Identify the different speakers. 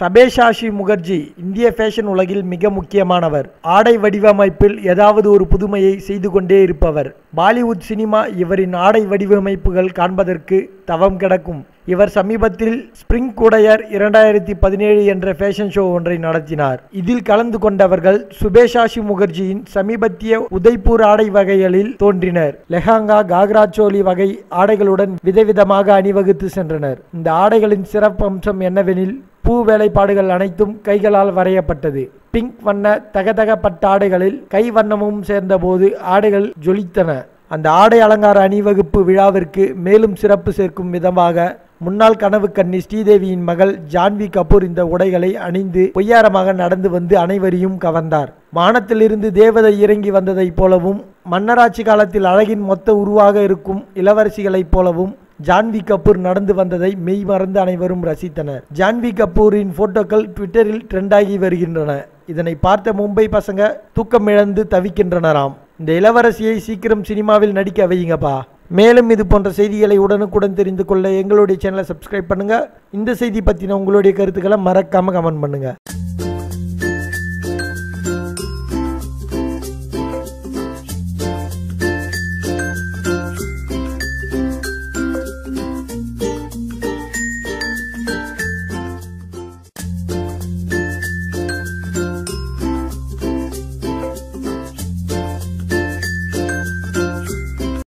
Speaker 1: சபேஷாஷி முகர்ஜி இந்திய ஃபேஷன் உலகில் மிக முக்கியமானவர். ஆடை வடிவமைப்பில் ஏதாவது ஒரு புதுமையை செய்து கொண்டே இருப்பவர். பாலிவுட் சினிமா இவரின் ஆடை வடிவமைப்புகள் காண்பதற்கு தவம் கிடக்கும். இவர் சமீபத்தில் ஸ்பிரிங் குடையர் இரண்டாயிரத்தி பதினேழு என்ற ஃபேஷன் ஷோ ஒன்றை நடத்தினார். இதில் கலந்து கொண்டவர்கள் சுபேஷாஷி முகர்ஜியின் சமீபத்திய உதய்பூர் ஆடை வகைகளில் தோன்றினர். லெஹாங்கா காக்ரா சோலி வகை ஆடைகளுடன் விதவிதமாக அணிவகுத்து சென்றனர். இந்த ஆடைகளின் சிறப்பம்சம் என்னவெனில் பூ வேலைப்பாடுகள் அனைத்தும் கைகளால் வரையப்பட்டது. பிங்க் வண்ண தகதகப்பட்ட ஆடைகளில் கை வண்ணமும் சேர்ந்தபோது ஆடைகள் ஜொலித்தன. அந்த ஆடை அலங்கார அணிவகுப்பு விழாவிற்கு மேலும் சிறப்பு சேர்க்கும் விதமாக முன்னாள் கனவு கன்னி ஸ்ரீதேவியின் மகள் ஜான்வி கபூர் இந்த உடைகளை அணிந்து பொய்யாரமாக நடந்து வந்து அனைவரையும் கவர்ந்தார். வானத்திலிருந்து தேவதை இறங்கி வந்ததைப் போலவும் மன்னராட்சி காலத்தில் அழகின் மொத்த உருவாக இருக்கும் இளவரசிகளைப் போலவும் ஜான்வி கபூர் நடந்து வந்ததை மெய் மறந்து அனைவரும் ரசித்தனர். ஜான்வி கபூரின் போட்டோக்கள் ட்விட்டரில் ட்ரெண்டாகி வருகின்றன. இதனை பார்த்த மும்பை பசங்க தூக்கமிழந்து தவிக்கின்றனராம். இந்த இளவரசியை சீக்கிரம் சினிமாவில் நடிக்க வையுங்கப்பா மேலும் இது போன்ற செய்திகளை உடனுக்குடன் தெரிந்து கொள்ள எங்களுடைய சேனலை சப்ஸ்கிரைப் பண்ணுங்க. இந்த செய்தி பற்றின உங்களுடைய கருத்துக்களை மறக்காம கமெண்ட் பண்ணுங்க.